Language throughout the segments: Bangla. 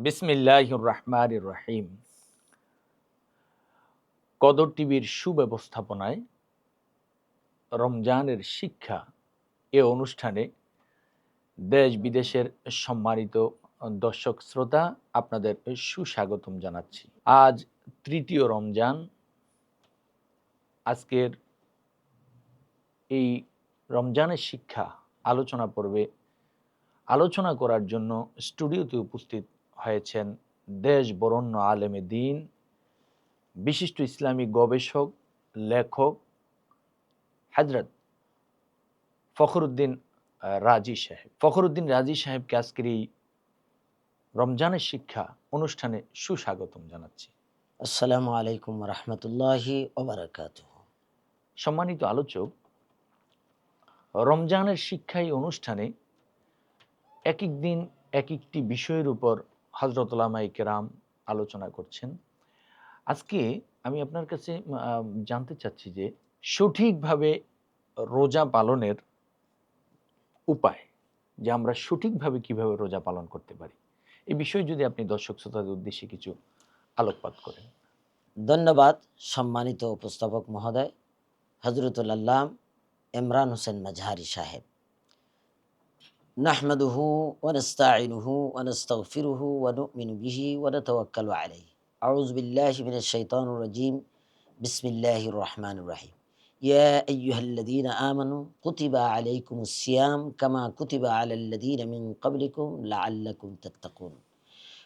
বিসমিল্লাহির রহমান রহিম কদর টিভির সুব্যবস্থাপনায় রমজানের শিক্ষা এ অনুষ্ঠানে দেশ বিদেশের সম্মানিত দর্শক শ্রোতা, আপনাদের সুস্বাগতম জানাচ্ছি। আজ তৃতীয় রমজান। আজকের এই রমজানের শিক্ষা আলোচনা পর্বে আলোচনা করার জন্য স্টুডিওতে উপস্থিত হয়েছেন দেশ বরণ্য আলেমে দিন বিশিষ্ট ইসলামী গবেষক লেখক হজরত ফখরুদ্দিন রাজি সাহেব। ফখরুদ্দিন রাজি সাহেবকে আজকের এই রমজানের শিক্ষা অনুষ্ঠানে সুস্বাগতম জানাচ্ছি। আসসালামু আলাইকুম রহমতুল্লাহি ওবরাকাত সম্মানিত আলোচক রমজানের শিক্ষা এই অনুষ্ঠানে এক এক দিন এক একটি বিষয়ের উপর হজরতুল্লামাই কেরাম আলোচনা করছেন। আজকে আমি আপনার কাছে জানতে চাচ্ছি যে সঠিকভাবে রোজা পালনের উপায়, যে আমরা সঠিকভাবে কীভাবে রোজা পালন করতে পারি এই বিষয়ে যদি আপনি দর্শক শ্রোতাদের উদ্দেশ্যে কিছু আলোকপাত করেন। ধন্যবাদ সম্মানিত উপস্থাপক মহোদয় হজরতুল আল্লাম ইমরান হোসেন মাঝহারি সাহেব। نحمده ونستعينه ونستغفره ونؤمن به ونتوكل عليه. أعوذ بالله من الشيطان الرجيم. بسم الله الرحمن الرحيم. يا أيها الذين آمنوا كتب عليكم الصيام كما كتب على الذين من قبلكم لعلكم تتقون.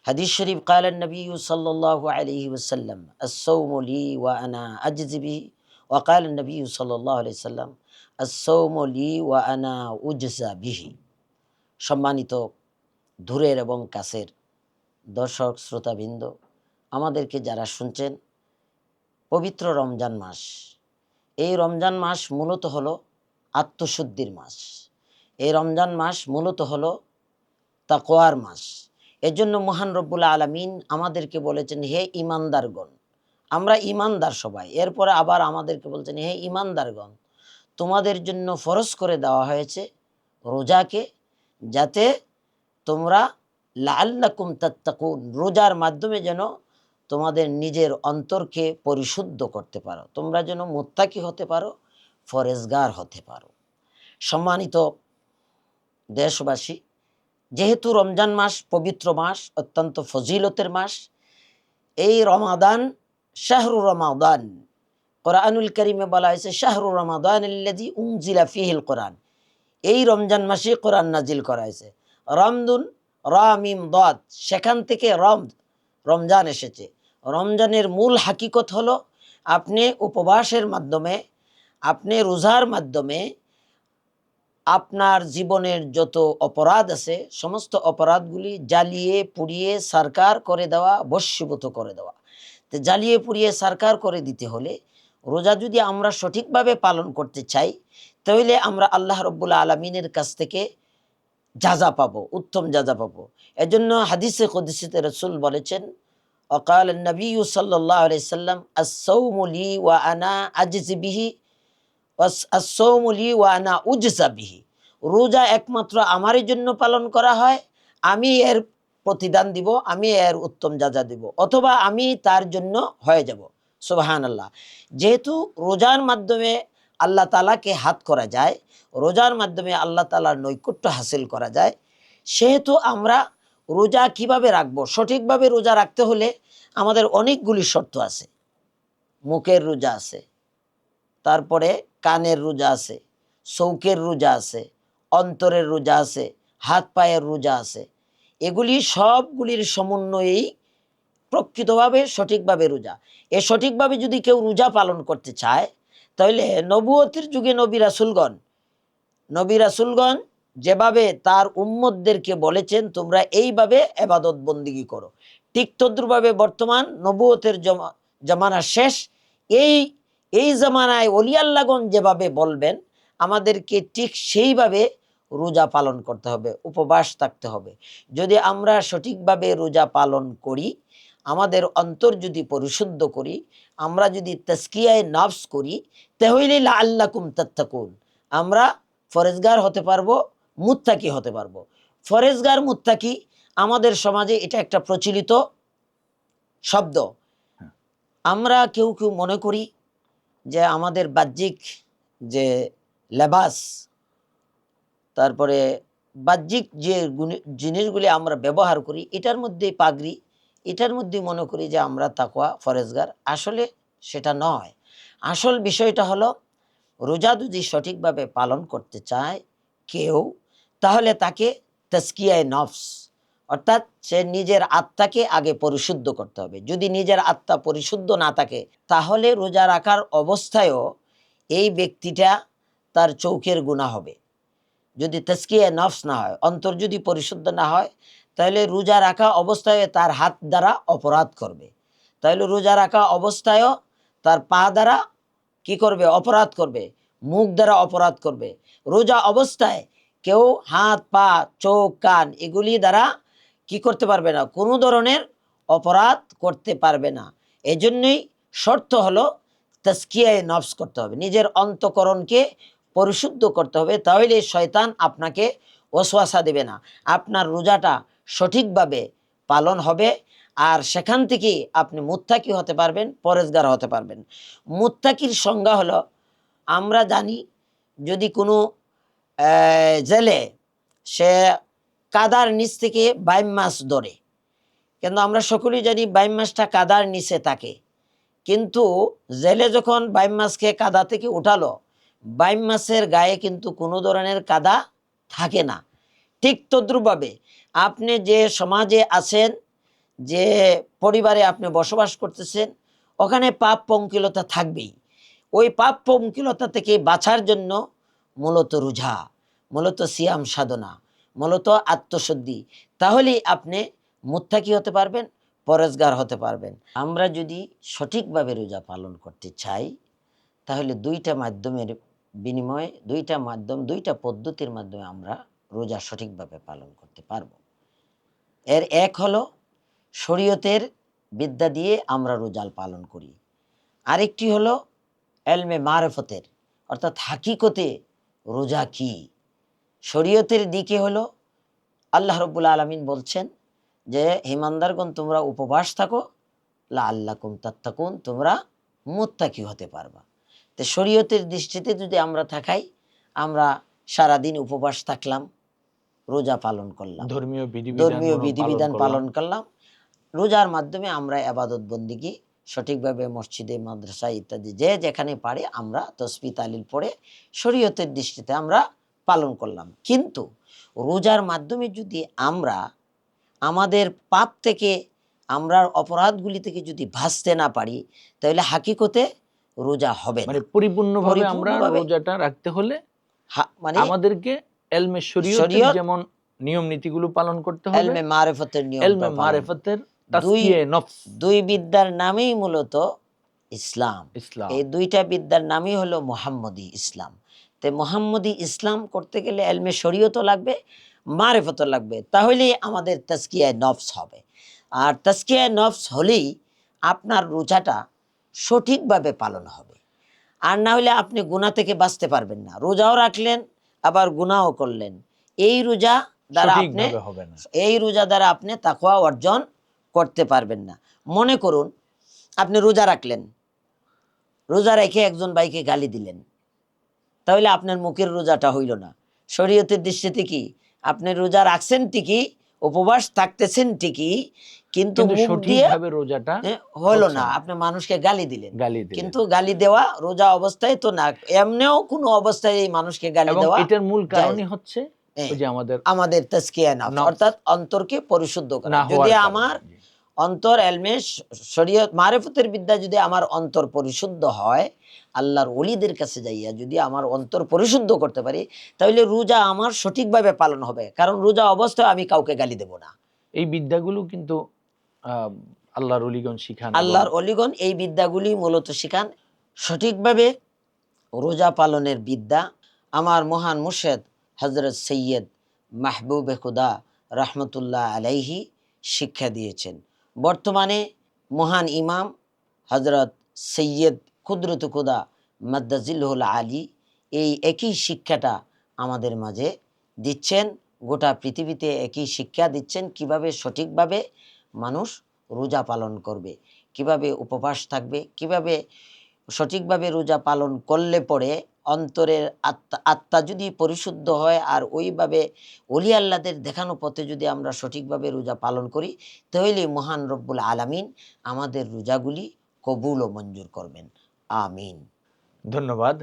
حديث شريف قال النبي صلى الله عليه وسلم الصوم لي وأنا أجزي به. وقال النبي صلى الله عليه وسلم الصوم لي وأنا أجزى به. সম্মানিত দূরের এবং কাছের দর্শক, শ্রোতাবৃন্দ, আমাদেরকে যারা শুনছেন, পবিত্র রমজান মাস। এই রমজান মাস মূলত হলো আত্মশুদ্ধির মাস। এই রমজান মাস মূলত হলো তাকোয়ার মাস। এজন্য মহান রব্বুল আলমিন আমাদেরকে বলেছেন, হে ইমানদারগণ আমরা ইমানদার সবাই। এরপরে আবার আমাদেরকে বলছেন, হে ইমানদারগণ তোমাদের জন্য ফরজ করে দেওয়া হয়েছে রোজাকে যাতে তোমরা লাল্লাকুম তাত্তাকুন, রোজার মাধ্যমে যেন তোমাদের নিজের অন্তরকে পরিশুদ্ধ করতে পারো। তোমরা যেন মোত্তাকি হতে পারো, ফরেজগার হতে পারো। সম্মানিত দেশবাসী, যেহেতু রমজান মাস পবিত্র মাস, অত্যন্ত ফজিলতের মাস, এই রমাদান শাহরু রমাদান, কোরআনুল করিমে বলা হয়েছে শাহরু রমাদান উনজিলা ফিহিল কোরআন। এই রমজান মাসে কোরআন নাজিল করা হয়েছে রমদুন রামিম দদ, সেখান থেকে রম, রমজান এসেছে। রমজানের মূল হাকিকত হলো, আপনি উপবাসের মাধ্যমে, আপনি রোজার মাধ্যমে আপনার জীবনের যত অপরাধ আছে, সমস্ত অপরাধগুলি জ্বালিয়ে পুড়িয়ে সরকার করে দেওয়া বস্যীভূত করে দেওয়া। তো জ্বালিয়ে পুড়িয়ে সরকার করে দিতে হলে রোজা যদি আমরা সঠিকভাবে পালন করতে চাই, তাহলে আমরা আল্লাহ রব্বুল্লা আলমিনের কাছ থেকে যাজা পাবো, উত্তম যাজা পাবো। এজন্য হাদিসে কদিসিতে রসুল বলেছেন, অকাল নবী সাল্লাম আসৌমলি ওয়া আনা আজিজি বিহি আসৌমলি ওয়া আনা রোজা একমাত্র আমারই জন্য পালন করা হয়, আমি এর প্রতিদান দিব, আমি এর উত্তম যাজা দিব, অথবা আমি তার জন্য হয়ে যাব। সুবাহান আল্লাহ যেহেতু রোজার মাধ্যমে আল্লাহ তালাকে হাত করা যায়, রোজার মাধ্যমে আল্লাহ তালার নৈকট্য হাসিল করা যায়, সেহেতু আমরা রোজা কীভাবে রাখব, সঠিকভাবে রোজা রাখতে হলে আমাদের অনেকগুলি শর্ত আছে। মুখের রোজা আছে, তারপরে কানের রোজা আছে, চৌকের রোজা আছে, অন্তরের রোজা আছে হাত পায়ের রোজা আছে। এগুলি সবগুলির সমন্বয়েই প্রকৃতভাবে সঠিকভাবে রোজা। এ সঠিকভাবে যদি কেউ রোজা পালন করতে চায়, তাহলে নবুয়তির যুগে নবী রাসুলগণ নবী রাসুলগণ যেভাবে তার উম্মতদেরকে বলেছেন, তোমরা এইভাবে এবাদত বন্দিগি করো। ঠিক তদ্রুভাবে বর্তমান নবুয়তের জমা- জামানা শেষ। এই এই জমানায় অলিয়াল্লাগণ যেভাবে বলবেন, আমাদেরকে ঠিক সেইভাবে রোজা পালন করতে হবে, উপবাস থাকতে হবে। যদি আমরা সঠিকভাবে রোজা পালন করি আমাদের অন্তর যদি পরিশুদ্ধ করি আমরা যদি তস্কিয়ায় নাফস করি তাহলে আল্লাকুম তাত্তাকুন। আমরা ফরেজগার হতে পারব মুত্তাকি হতে পারব। ফরেজগার মুত্তাকি আমাদের সমাজে এটা একটা প্রচলিত শব্দ। হ্যাঁ। আমরা কেউ কেউ মনে করি যে আমাদের বাহ্যিক যে লেবাস তারপরে বাহ্যিক যে জিনিসগুলি আমরা ব্যবহার করি এটার মধ্যে পাগড়ি। এটার মধ্যে মনে করি যে আমরা তাকওয়া, ফরেজগার, আসলে সেটা নয়। আসল বিষয়টা হলো, রোজা যদি সঠিকভাবে পালন করতে চায় কেউ, তাহলে তাকে তস্কিয়ায় নফস, অর্থাৎ সে নিজের আত্মাকে আগে পরিশুদ্ধ করতে হবে। যদি নিজের আত্মা পরিশুদ্ধ না থাকে, তাহলে রোজা রাখার অবস্থায়ও এই ব্যক্তিটা তার চৌকের গুণা হবে। যদি তস্কিয়া নফস না হয়, অন্তর যদি পরিশুদ্ধ না হয় তাহলে রোজা রাখা অবস্থায় তার হাত দ্বারা অপরাধ করবে। তাহলে রোজা রাখা অবস্থায়ও তার পা দ্বারা কি করবে? অপরাধ করবে। মুখ দ্বারা অপরাধ করবে। রোজা অবস্থায় কেউ হাত, পা, চোখ, কান এগুলি দ্বারা কি করতে পারবে না? কোনো ধরনের অপরাধ করতে পারবে না। এজন্যই শর্ত হলো তস্কিয়ায় নফস করতে হবে। নিজের অন্তকরণকে পরিশুদ্ধ করতে হবে। তাহলে শয়তান আপনাকে ওসওয়াসা দেবে না। আপনার রোজাটা সঠিকভাবে পালন হবে আর সেখান থেকে আপনি মুত্তাকি হতে পারবেন, পরেজগার হতে পারবেন। মুত্তাকির সংজ্ঞা হলো, আমরা জানি যদি কোনো জেলে সে কাদার নিচ থেকে বাইম মাছ ধরে, কিন্তু আমরা সকলেই জানি বাইম মাছটা কাদার নিচে থাকে, কিন্তু জেলে যখন বাইম মাছকে কাদা থেকে উঠালো, বাইম মাছের গায়ে কিন্তু কোনো ধরনের কাদা থাকে না। ঠিক তদ্রুপভাবে আপনি যে সমাজে আছেন, যে পরিবারে আপনি বসবাস করতেছেন, ওখানে পাপ পঙ্কিলতা থাকবেই। ওই পাপ পঙ্কিলতা থেকে বাঁচার জন্য মূলত রোজা, মূলত সিয়াম সাধনা, মূলত আত্মশুদ্ধি। তাহলেই আপনি মুত্তাকি হতে পারবেন, পরেজগার হতে পারবেন। আমরা যদি সঠিকভাবে রোজা পালন করতে চাই, তাহলে দুইটা মাধ্যমের বিনিময়ে, দুইটা মাধ্যম, দুইটা পদ্ধতির মাধ্যমে আমরা রোজা সঠিকভাবে পালন করতে পারব। এর এক হলো শরীয়তের বিদ্যা দিয়ে আমরা রোজাল পালন করি। আরেকটি হলো এলমে মারফতের, অর্থাৎ হাকিকতে রোজা কি? শরীয়তের দিকে হলো আল্লাহ রব্বুল আলমিন বলছেন যে হিমানদারগণ তোমরা উপবাস থাকো লা আল্লাহ কুম তাত্তাকুন, তোমরা মুত্তাকি হতে পারবা। তো শরীয়তের দৃষ্টিতে যদি আমরা থাকাই আমরা সারাদিন উপবাস থাকলাম রোজা পালন করলাম। ধর্মীয় বিধিবিধান ধর্মীয় বিধিবিধান পালন করলাম। রোজার মাধ্যমে আমরা আবাদত বন্দিগি সঠিকভাবে মসজিদে মাদ্রাসা ইত্যাদি যে যেখানে পারে আমরা তসবি তালিল পড়ে শরীয়তের দৃষ্টিতে আমরা পালন করলাম। কিন্তু রোজার মাধ্যমে যদি আমরা আমাদের পাপ থেকে আমরা অপরাধগুলি থেকে যদি ভাসতে না পারি তাহলে হাকিকতে রোজা হবে মানে পরিপূর্ণভাবে আমরা রোজাটা রাখতে হলে মানে আমাদেরকে এলমে শরীয়ত যেমন নিয়ম নীতিগুলো পালন করতে হবে এলমে মারেফতের নিয়ম এলমে মারেফতের দুই বিদ্যার নামেই মূলত ইসলাম। ইসলাম। এই দুইটা বিদ্যার নামই হলো মোহাম্মদী ইসলাম। তো মোহাম্মদী ইসলাম করতে গেলে এলমে শরীয়তও লাগবে মারেফতও লাগবে। তাহলেই আমাদের তাস্কিয়ায় নফস হবে। আর তাস্কিয়ায় নফস হলেই আপনার রোজাটা সঠিকভাবে পালন হবে। আর না হলে আপনি গুণা থেকে বাঁচতে পারবেন না। রোজাও রাখলেন আবার গুনাও করলেন। এই রোজা দ্বারা আপনি এই রোজা দ্বারা আপনি তাকওয়া অর্জন করতে পারবেন না। মনে করুন আপনি রোজা রাখলেন। রোজা রেখে একজন ভাইকে গালি দিলেন। তাহলে আপনার মুখের রোজাটা হইল না। শরীয়তের দৃষ্টিতে কি? আপনি রোজা রাখছেন ঠিকই উপবাস থাকতেছেন ঠিকই কিন্তু মুখ দিয়ে রোজাটা হলো না। না। আপনি মানুষকে গালি দিলেন। গালি কিন্তু গালি দেওয়া রোজা অবস্থায় তো না। এমনিও কোনো অবস্থায় এই মানুষকে গালি দেওয়া এটার মূল কারণই হচ্ছে হ্যাঁ, যে আমাদের আমাদের তাজকিয়া নফস। অর্থাৎ অন্তরকে পরিশুদ্ধ করা। যদি আমার অন্তর এলমে শরীয়ত মারেফতের বিদ্যা যদি আমার অন্তর পরিশুদ্ধ হয় আল্লাহর অলিদের কাছে যাইয়া যদি আমার অন্তর পরিশুদ্ধ করতে পারি তাহলে রোজা আমার সঠিকভাবে পালন হবে। কারণ রোজা অবস্থায় আমি কাউকে গালি দেব না। এই বিদ্যাগুলো কিন্তু আল্লাহর অলিগণ শিখান আল্লাহর অলিগণ এই বিদ্যাগুলি মূলত শিখান। সঠিকভাবে রোজা পালনের বিদ্যা আমার মহান মুর্শেদ হজরত সৈয়দ মাহবুবে খুদা রহমতুল্লাহ আলাইহি শিক্ষা দিয়েছেন। বর্তমানে মহান ইমাম হজরত সৈয়দ কুদরত খুদা মাদ্দাজিল্হুল আলী এই একই শিক্ষাটা আমাদের মাঝে দিচ্ছেন। গোটা পৃথিবীতে একই শিক্ষা দিচ্ছেন। কীভাবে সঠিকভাবে মানুষ রোজা পালন করবে। কীভাবে উপবাস থাকবে, কীভাবে সঠিকভাবে রোজা পালন করলে পরে অন্তরের আত্মা আত্মা যদি পরিশুদ্ধ হয় আর ওইভাবে অলি আল্লাদের দেখানো পথে যদি আমরা সঠিকভাবে রোজা পালন করি, তাহলে মহান রব্বুল আলামিন আমাদের রোজাগুলি কবুল ও মঞ্জুর করবেন। আমিন। ধন্যবাদ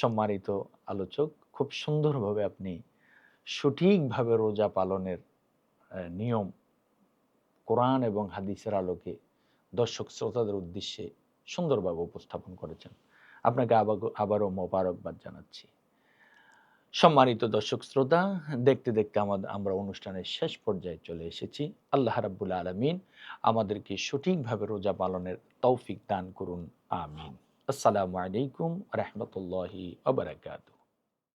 সম্মানিত আলোচক। খুব সুন্দরভাবে আপনি সঠিকভাবে রোজা পালনের নিয়ম কোরআন এবং হাদিসের আলোকে দর্শক শ্রোতাদের উদ্দেশ্যে সুন্দরভাবে উপস্থাপন করেছেন। আপনাকে আবার- আবারও মোবারকবাদ জানাচ্ছি। সম্মানিত দর্শক শ্রোতা, দেখতে দেখতে আমাদের আমরা অনুষ্ঠানের শেষ পর্যায়ে চলে এসেছি। আল্লাহ রাব্বুল আলমিন আমাদেরকে সঠিকভাবে রোজা পালনের তৌফিক দান করুন। আমিন। আসসালামু আলাইকুম রহমতুল্লাহি আবরাকাত